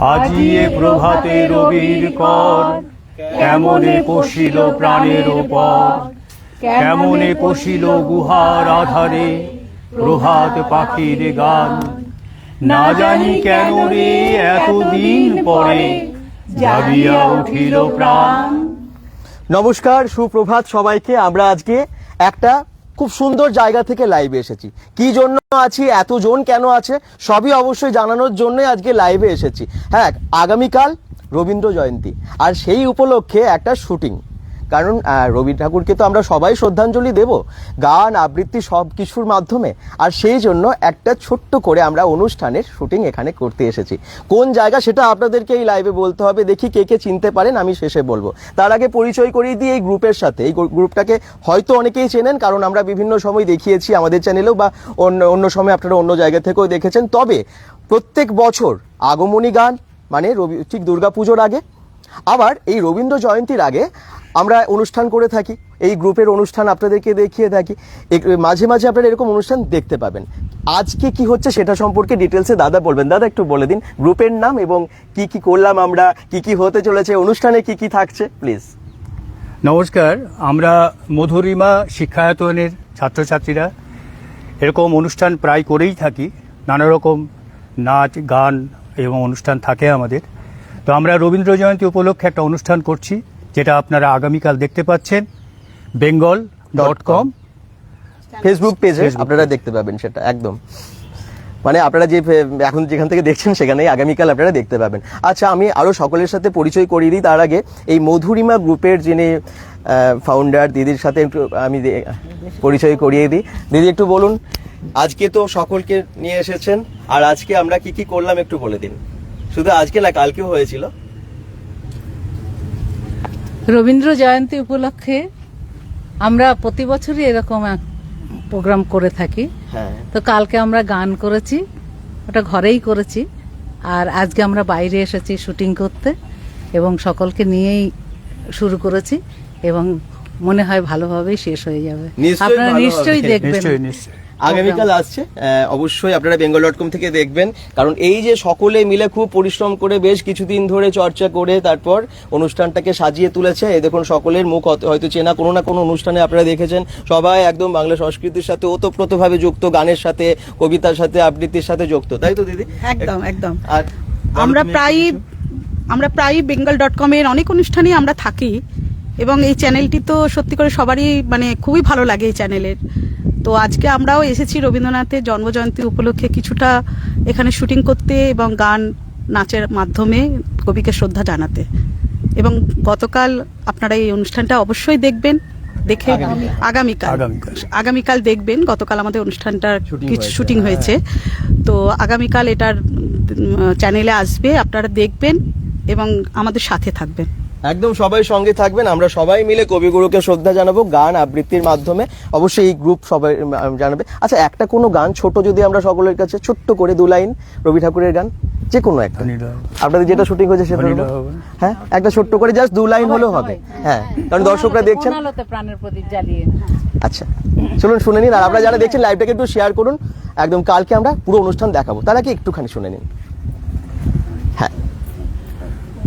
আজিয়ে প্রভাতে রবির কর কেমনে পশিল প্রাণের ওপর কেমনে পশিল গুহার আধারে প্রভাত পাখির গান। না জানি কেন রে এতদিন পরে জাগিয়া উঠিল প্রাণ। নমস্কার, সুপ্রভাত সবাইকে। আমরা আজকে একটা খুব সুন্দর জায়গা থেকে লাইভে এসেছি। কি জন্য আছি, এতজন কেন আছে, সবই অবশ্যই জানানোর জন্য আজকে লাইভে এসেছি। হ্যাঁ আগামীকাল রবীন্দ্র জয়ন্তী, আর সেই উপলক্ষে একটা শুটিং কারণ রবি ঠাকুরকে তো আমরা সবাই শ্রদ্ধাঞ্জলি দেব। গান, আবৃত্তি সব কিছুর মাধ্যমে। আর সেই জন্য একটা ছোট্ট করে আমরা অনুষ্ঠানের শুটিং এখানে করতে এসেছি। কোন জায়গা সেটা আপনাদেরকে এই লাইভে বলতে হবে। দেখি কে কে চিনতে পারেন, আমি শেষে বলব। তার আগে পরিচয় করিয়ে দিই এই গ্রুপের সাথে। এই গ্রুপটাকে হয়তো অনেকেই চেনেন, কারণ আমরা বিভিন্ন সময় দেখিয়েছি আমাদের চ্যানেলেও বা অন্য অন্য সময় আপনারা অন্য জায়গা থেকেও দেখেছেন। তবে প্রত্যেক বছর আগমনী গান মানে রবি ঠিক দুর্গাপুজোর আগে। আবার এই রবীন্দ্র জয়ন্তীর আগে আমরা অনুষ্ঠান করে থাকি, এই গ্রুপের অনুষ্ঠান আপনাদেরকে দেখিয়ে থাকি। মাঝে মাঝে আপনারা এরকম অনুষ্ঠান দেখতে পাবেন। আজকে কি হচ্ছে সেটা সম্পর্কে ডিটেলসে দাদা বলবেন। দাদা, একটু বলে দিন গ্রুপের নাম এবং কি কি করলাম আমরা, কি কি হতে চলেছে, অনুষ্ঠানে কি কি থাকছে প্লিজ নমস্কার, আমরা মধুরিমা শিক্ষায়তনের ছাত্রছাত্রীরা এরকম অনুষ্ঠান প্রায় করেই থাকি। নানা রকম নাচ, গান এবং অনুষ্ঠান থাকে আমাদের। তো আমরা রবীন্দ্র জয়ন্তী উপলক্ষে একটা অনুষ্ঠান করছি। যেটা আপনারা আগামীকাল দেখতে পাচ্ছেন বেঙ্গল ডট কম ফেসবুক পেজে আপনারা দেখতে পাবেন সেটা একদম। মানে আপনারা যে এখন যেখান থেকে দেখছেন সেখানেই আগামীকাল আপনারা দেখতে পাবেন। আচ্ছা আমি আরও সকলের সাথে পরিচয় করিয়ে দিই তার আগে এই মধুরিমা গ্রুপের যিনি ফাউন্ডার দিদির সাথে একটু আমি পরিচয় করিয়ে দিই। দিদি একটু বলুন আজকে তো সকলকে নিয়ে এসেছেন আর আজকে আমরা কি কি করলাম একটু বলে দিন। শুধু আজকে না কালকেও হয়েছিল। রবীন্দ্র জয়ন্তী উপলক্ষে আমরা প্রতি বছরই এরকম এক প্রোগ্রাম করে থাকি। হ্যাঁ। তো কালকে আমরা গান করেছি ওটা ঘরেই করেছি। আর আজকে আমরা বাইরে এসেছি শুটিং করতে এবং সকলকে নিয়েই শুরু করেছি এবং মনে হয় ভালোভাবেই শেষ হয়ে যাবে। আপনারা নিশ্চয়ই দেখবেন। আগামীকাল আসছে আহ, অবশ্যই আপনারা বেঙ্গল ডট কম থেকে দেখবেন কারণ এই যে সকলে মিলে খুব পরিশ্রম করে বেশ কিছুদিন ধরে চর্চা করে তারপর অনুষ্ঠানটাকে সাজিয়ে তুলেছে এই দেখুন সকলের মুখ হয়তো- হয়তো চেনা কোনো না কোনো অনুষ্ঠানে আপনারা দেখেছেন সবাই একদম বাংলা সংস্কৃতির সাথে ওতপ্রোতভাবে যুক্ত গানের সাথে কবিতার সাথে আবৃত্তির সাথে যুক্ত তাই তো দিদি? একদম একদম। আর আমরা প্রায়ই আমরা প্রায়ই বেঙ্গল ডট কমের অনেক অনুষ্ঠানেই আমরা থাকি এবং এই চ্যানেলটি তো সত্যি করে সবারই মানে খুবই ভালো লাগে এই চ্যানেলের তো আজকে আমরাও এসেছি রবীন্দ্রনাথের জন্মজয়ন্তী উপলক্ষে কিছুটা এখানে শুটিং করতে এবং গান নাচের মাধ্যমে কবিকে শ্রদ্ধা জানাতে। এবং গতকাল আপনারা এই অনুষ্ঠানটা অবশ্যই দেখবেন দেখে আগামীকাল। আগামীকাল। দেখবেন গতকাল আমাদের অনুষ্ঠানটার কিছু শুটিং হ্যাঁ। হয়েছে। তো আগামীকাল এটার চ্যানেলে আসবে আপনারা দেখবেন এবং আমাদের সাথে থাকবেন। একদম সবাই সঙ্গে থাকবেন আমরা সবাই মিলে কবিগুরুকে শ্রদ্ধা জানাব গান আবৃত্তির মাধ্যমে। অবশ্যই এই গ্রুপ সবাই জানাবে। আচ্ছা একটা কোনো গান ছোট যদি আমরা সকলের কাছে ছোট্ট করে দু লাইন রবি ঠাকুরের গান যে কোনো একটা। আপনাদের যেটা শুটিং হয়েছে সেটা। হ্যাঁ একটা ছোট্ট করে জাস্ট দু লাইন হলেও হবে। হ্যাঁ কারণ দর্শকরা দেখছেন প্রাণের প্রদীপ জ্বালিয়ে। আচ্ছা চলুন শুনে নিন আর আপনারা যারা দেখছেন লাইভটাকে একটু শেয়ার করুন। একদম কালকে আমরা পুরো অনুষ্ঠান দেখাবো। তার আগে একটুখানি শুনে নিন।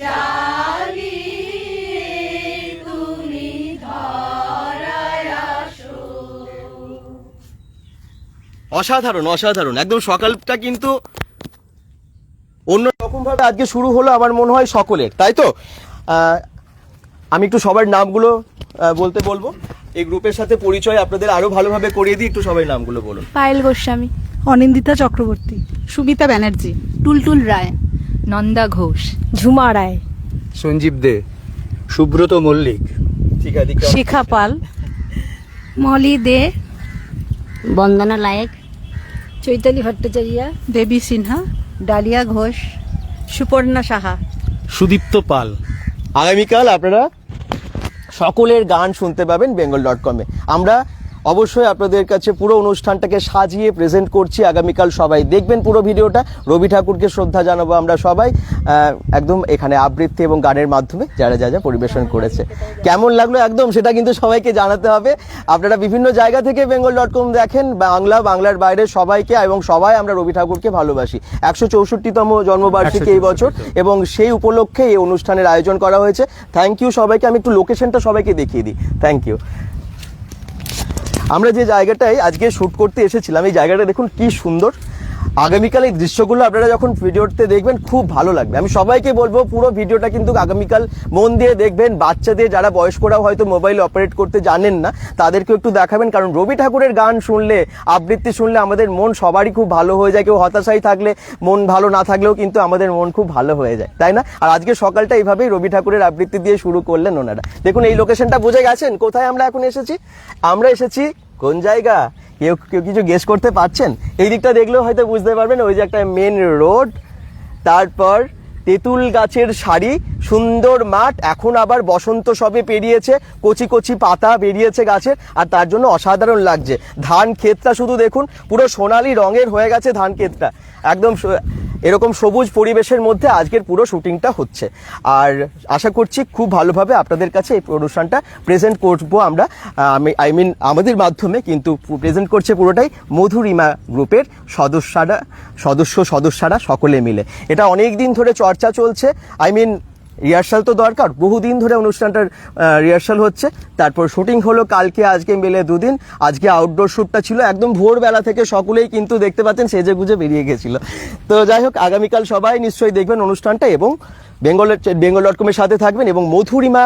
জালি অসাধারণ অসাধারণ। একদম সকালটা কিন্তু অন্য রকম ভাবে আজকে শুরু হলো আমার মনে হয় সকলের তাই তো? আমি একটু সবার নামগুলো বলতে বলব। এই গ্রুপের সাথে পরিচয় আপনাদের আরও ভালোভাবে করিয়ে দিই একটু সবাই নামগুলো বলুন। পায়েল গোস্বামী অনিন্দিতা চক্রবর্তী সুমিতা ব্যানার্জি টুলটুল রায়। নন্দা ঘোষ। ঝুমা রায়। সঞ্জীব দে। সুব্রত মল্লিক। ঠিক আছে শিখা পাল। মলি দে। বন্দনা লায়েক। চৈতালি ভট্টাচার্য। দেবী সিনহা। ডালিয়া ঘোষ। সুপর্ণা সাহা। সুদীপ্ত পাল। আগামীকাল আপনারা সকলের গান শুনতে পাবেন বেঙ্গল ডট কমে আমরা অবশ্যই আপনাদের কাছে পুরো অনুষ্ঠানটাকে সাজিয়ে প্রেজেন্ট করছি। আগামীকাল সবাই দেখবেন পুরো ভিডিওটা। রবি ঠাকুরকে শ্রদ্ধা জানাব আমরা সবাই। একদম এখানে আবৃত্তি এবং গানের মাধ্যমে যারা যা যা পরিবেশন করেছে। কেমন লাগল? একদম সেটা কিন্তু সবাইকে জানাতে হবে। আপনারা বিভিন্ন জায়গা থেকে বেঙ্গল ডট কম দেখেন বাংলা বাংলার বাইরে সবাইকে এবং সবাই আমরা রবি ঠাকুরকে ভালোবাসি। একশো চৌষট্টিতম জন্মবার্ষিকী এই বছর এবং সেই উপলক্ষে এই অনুষ্ঠানের আয়োজন করা হয়েছে। থ্যাংক ইউ সবাইকে আমি একটু লোকেশনটা সবাইকে দেখিয়ে দিই। থ্যাংক ইউ আমরা যে জায়গাটায় আজকে শ্যুট করতে এসেছিলাম এই জায়গাটা দেখুন কি সুন্দর। আগামীকাল এই দৃশ্যগুলো আপনারা যখন ভিডিওতে দেখবেন, খুব ভালো লাগবে। আমি সবাইকে বলব, পুরো ভিডিওটা কিন্তু আগামীকাল মন দিয়ে দেখবেন। বাচ্চাদের, যারা বয়স্করাও হয়তো মোবাইল অপারেট করতে জানেন না, তাদেরকেও একটু দেখাবেন। কারণ রবি ঠাকুরের গান শুনলে, আবৃত্তি শুনলে আমাদের মন সবারই খুব ভালো হয়ে যায়। কেউ হতাশাই থাকলে, মন ভালো না থাকলেও কিন্তু আমাদের মন খুব ভালো হয়ে যায়। তাই না? আর আজকে সকালটা এইভাবেই রবি ঠাকুরের আবৃত্তি দিয়ে শুরু করলেন ওনারা। দেখুন, এই লোকেশনটা বুঝে গেছেন? কোথায় আমরা এখন এসেছি? আমরা এসেছি কোন জায়গা? কেউ কেউ কিছু গেস করতে পারছেন? এই দিকটা দেখলেও হয়তো বুঝতে পারবেন, ওই যে একটা মেন রোড তারপর তেঁতুল গাছের শাড়ি সুন্দর মাঠ, এখন আবার বসন্ত সবে পেরিয়েছে, কচি কচি পাতা বেরিয়েছে গাছের, আর তার জন্য অসাধারণ লাগছে। ধান ক্ষেতটা শুধু দেখুন, পুরো সোনালি রঙের হয়ে গেছে ধান ক্ষেতটা। একদম এরকম সবুজ পরিবেশের মধ্যে আজকের পুরো শুটিংটা হচ্ছে। আর আশা করছি খুব ভালোভাবে আপনাদের কাছে এই অনুষ্ঠানটা প্রেজেন্ট করব আমরা। আমি আই মিন আমাদের মাধ্যমে কিন্তু প্রেজেন্ট করছে পুরোটাই মধুরিমা গ্রুপের সদস্যরা, সদস্য সদস্যরা সকলে মিলে। এটা অনেক দিন ধরে চর্চা চলছে। আই মিন রিহার্সাল তো দরকার, বহুদিন ধরে অনুষ্ঠানটার রিহার্সাল হচ্ছে। তারপর শুটিং হলো কালকে, আজকে মিলে দুদিন। আজকে আউটডোর শ্যুটটা ছিল, একদম ভোরবেলা থেকে সকলেই কিন্তু দেখতে পাচ্ছেন সেজে গুজে বেরিয়ে গেছিল। তো যাই হোক, আগামীকাল সবাই নিশ্চয়ই দেখবেন অনুষ্ঠানটা এবং বেঙ্গলের বেঙ্গল ডট কমের সাথে থাকবেন এবং মধুরিমা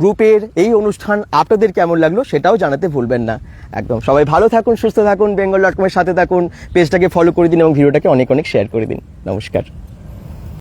গ্রুপের এই অনুষ্ঠান আপনাদের কেমন লাগল সেটাও জানাতে ভুলবেন না। একদম, সবাই ভালো থাকুন, সুস্থ থাকুন, বেঙ্গল ডট কমের সাথে থাকুন, পেজটাকে ফলো করে দিন এবং ভিডিওটাকে অনেক অনেক শেয়ার করে দিন। নমস্কার।